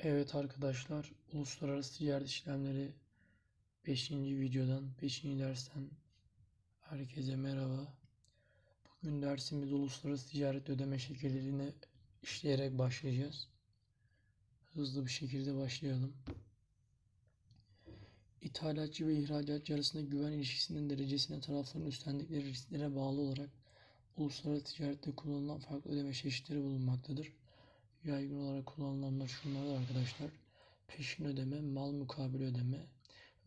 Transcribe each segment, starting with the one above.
Evet arkadaşlar, uluslararası ticaret işlemleri 5. videodan, 5. dersten herkese merhaba. Bugün dersimiz uluslararası ticaret ödeme şekillerini işleyerek başlayacağız. Hızlı bir şekilde başlayalım. İthalatçı ve ihracatçı arasında güven ilişkisinin derecesine tarafların üstlendikleri risklere bağlı olarak uluslararası ticarette kullanılan farklı ödeme çeşitleri bulunmaktadır. Yaygın olarak kullanılanlar şunlar arkadaşlar. Peşin ödeme, mal mukabil ödeme,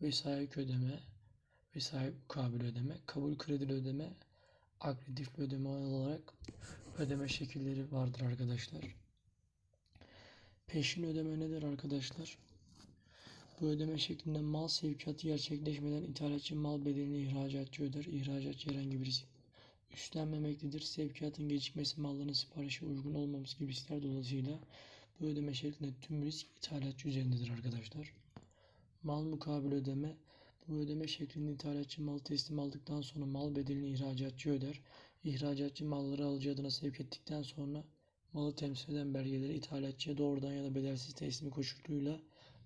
vesayet ödeme, vesayet mukabil ödeme, kabul kredili ödeme, akreditifli ödeme olarak ödeme şekilleri vardır arkadaşlar. Peşin ödeme nedir arkadaşlar? Bu ödeme şeklinde mal sevkiyatı gerçekleşmeden ithalatçı mal bedelini ihracatçı öder. İhracatçı herhangi bir risk üstlenmemektedir. Sevkiyatın gecikmesi, malların siparişe uygun olmaması gibi riskler dolayısıyla bu ödeme şeklinde tüm risk ithalatçı üzerindedir arkadaşlar. Mal mukabil ödeme bu ödeme şeklinde ithalatçı mal teslim aldıktan sonra mal bedelini ihracatçı öder. İhracatçı malları alıcı adına sevk ettikten sonra malı temsil eden belgeleri ithalatçıya doğrudan ya da bedelsiz teslimi koşuluyla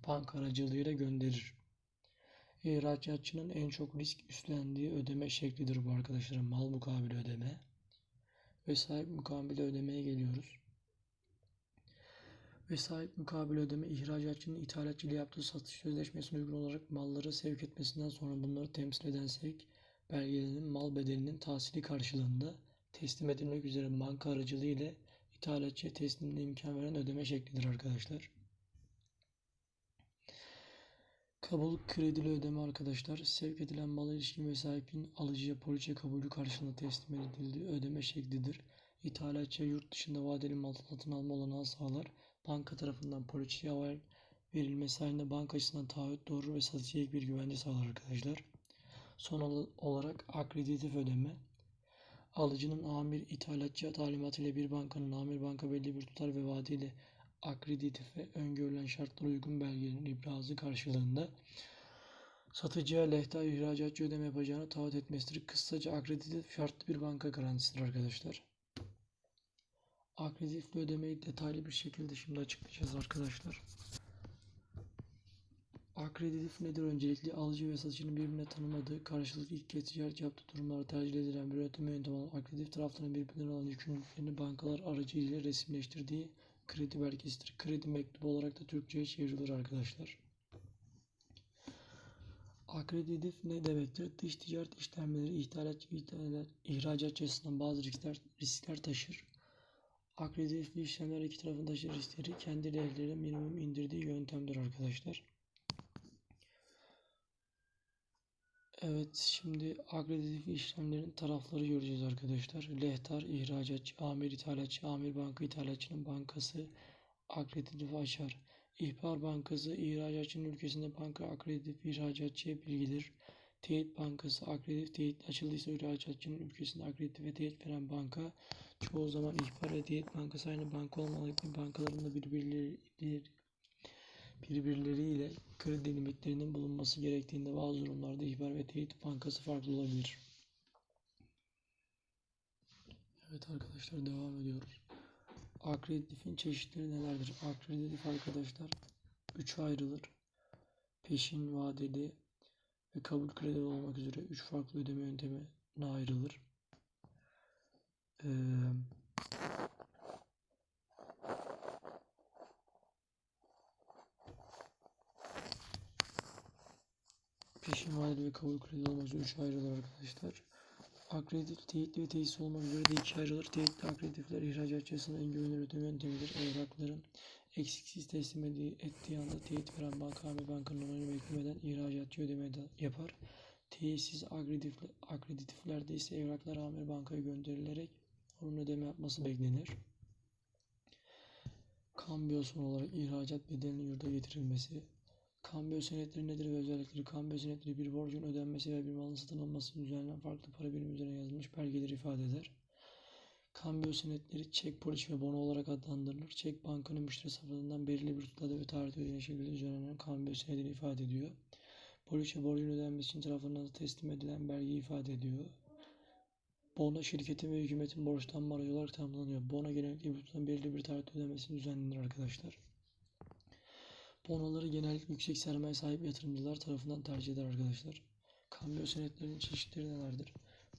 banka aracılığıyla gönderir. İhracatçının en çok risk üstlendiği ödeme şeklidir bu arkadaşlar. Mal mukabil ödeme. Vesayet mukabil ödemeye geliyoruz. Vesayet mukabil ödeme ihracatçının ithalatçı ile yaptığı satış sözleşmesine uygun olarak malları sevk etmesinden sonra bunları temsil eden sevk belgelerinin mal bedelinin tahsili karşılığında teslim edilmek üzere banka aracılığı ile ithalatçıya teslimine imkan veren ödeme şeklidir arkadaşlar. Kabul kredili ödeme arkadaşlar. Sevk edilen mala ilişkin ve sahibinin alıcıya poliçe kabulü karşılığında teslim edildiği ödeme şeklidir. İthalatçıya yurt dışında vadeli mal satın alma olanağı sağlar. Banka tarafından poliçeye haber verilmesi halinde banka açısından taahhüt doğru ve satıcıya bir güvence sağlar arkadaşlar. Son olarak akreditif ödeme. Alıcının amir ithalatçı talimatıyla bir bankanın amir banka belli bir tutar ve vadeli akreditife öngörülen şartlara uygun belgelerin ibrazı karşılığında satıcıya lehta ihracatçı ödeme yapacağını taahhüt etmesidir. Kısaca akreditif şartlı bir banka garantisidir arkadaşlar. Akreditifli ödemeyi detaylı bir şekilde şimdi açıklayacağız arkadaşlar. Akreditif nedir? Öncelikli alıcı ve satıcının birbirine tanımadığı, karşılıklı ilk kez ticaret yaptığı durumlarda tercih edilen bir ödeme yöntemi olan akreditif tarafların birbirlerine olan yükümlülüklerini bankalar aracılığıyla resimleştirdiği kredi belgesidir. Kredi mektubu olarak da Türkçe'ye çevrilir arkadaşlar. Akreditif ne demektir? Dış ticaret işlemleri ithalat, ithalat ihracatçı açısından bazı riskler, riskler taşır. Akreditifli işlemler iki tarafın taşır riskleri kendi lehlerine minimum indirdiği yöntemdir arkadaşlar. Evet şimdi akreditif işlemlerin tarafları göreceğiz arkadaşlar. Lehtar, ihracatçı, amir ithalatçı, amir banka ithalatçının bankası akreditif açar. İhbar bankası ihracatçının ülkesinde banka akreditif ihracatçıya bilgidir. Teyit bankası akreditif teyit açıldıysa ihracatçının ülkesinde akreditif ve teyit veren banka çoğu zaman ihbar ve teyit bankası aynı banka olmalı bankalarında birbirleri birbirleriyle kredi limitlerinin bulunması gerektiğinde bazı durumlarda ihbar ve teyit bankası farklı olabilir. Evet arkadaşlar devam ediyoruz. Akreditifin çeşitleri nelerdir? Akreditif arkadaşlar 3 ayrılır. Peşin vadeli ve kabul kredi olmak üzere 3 farklı ödeme yöntemine ayrılır. Ee, Peşin vadeli ve kabul kredi olmak üzere 3 ayrılır arkadaşlar. Akreditif, teyitli ve teyitsiz olmak üzere de 2 ayrılır. Teyitli akreditifler ihracatçı açısından en güvenilir ödeme yöntemidir. Evrakların eksiksiz teslim ettiği anda teyit veren banka ve bankanın onayını beklemeden ihracatçı ödeme yapar. Teyitsiz akreditifler, akreditiflerde ise evraklar amir bankaya gönderilerek onun ödeme yapması beklenir. Kambiyo son olarak ihracat bedelinin yurda getirilmesi, Kambiyo senetleri nedir ve özellikleri? Kambiyo senetleri bir borcun ödenmesi ve bir malın satın alınması üzerinden farklı para birimi üzerine yazılmış belgeleri ifade eder. Kambiyo senetleri çek, poliç ve bono olarak adlandırılır. Çek bankanın müşteri safhasından belirli bir tutarda ve tarihte ödenen şekilde düzenlenen kambiyo senedini ifade ediyor. Poliç ve borcun ödenmesi için tarafından teslim edilen belgeyi ifade ediyor. Bono şirketin ve hükümetin borçlanma aracı olarak tanımlanıyor. Bono genellikle bir tutan belirli bir tarihte ödenmesini düzenlenir arkadaşlar. Bonoları genellikle yüksek sermaye sahip yatırımcılar tarafından tercih eder arkadaşlar. Kambiyo senetlerinin çeşitleri nelerdir?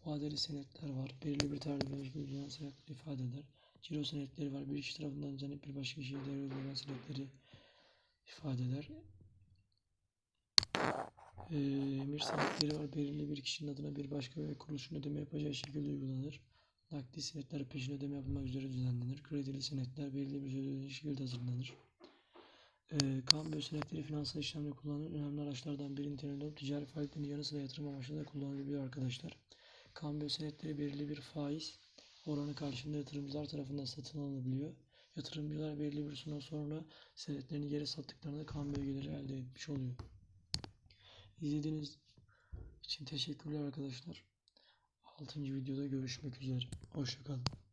Vadeli senetler var. Belirli bir tarihte uygulanan senetleri ifade eder. Ciro senetleri var. Bir kişi tarafından düzenlenip bir başka kişiye devredilen senetleri ifade eder. Ee, emir senetleri var. Belirli bir kişinin adına bir başka ve kuruluşun ödeme yapacağı şekilde uygulanır. Nakdi senetler peşin ödeme yapılmak üzere düzenlenir. Kredili senetler belirli bir şekilde hazırlanır. Ee, kambiyo senetleri finansal işlemde kullanılan önemli araçlardan biri niteliğinde olup ticari faaliyetlerin yanı sıra yatırım amaçlı da kullanılabiliyor arkadaşlar. Kambiyo senetleri belirli bir faiz oranı karşılığında yatırımcılar tarafından satın alınabiliyor. Yatırımcılar belirli bir süre sonra senetlerini geri sattıklarında kambiyo geliri elde etmiş oluyor. İzlediğiniz için teşekkürler arkadaşlar. 6. videoda görüşmek üzere. Hoşçakalın.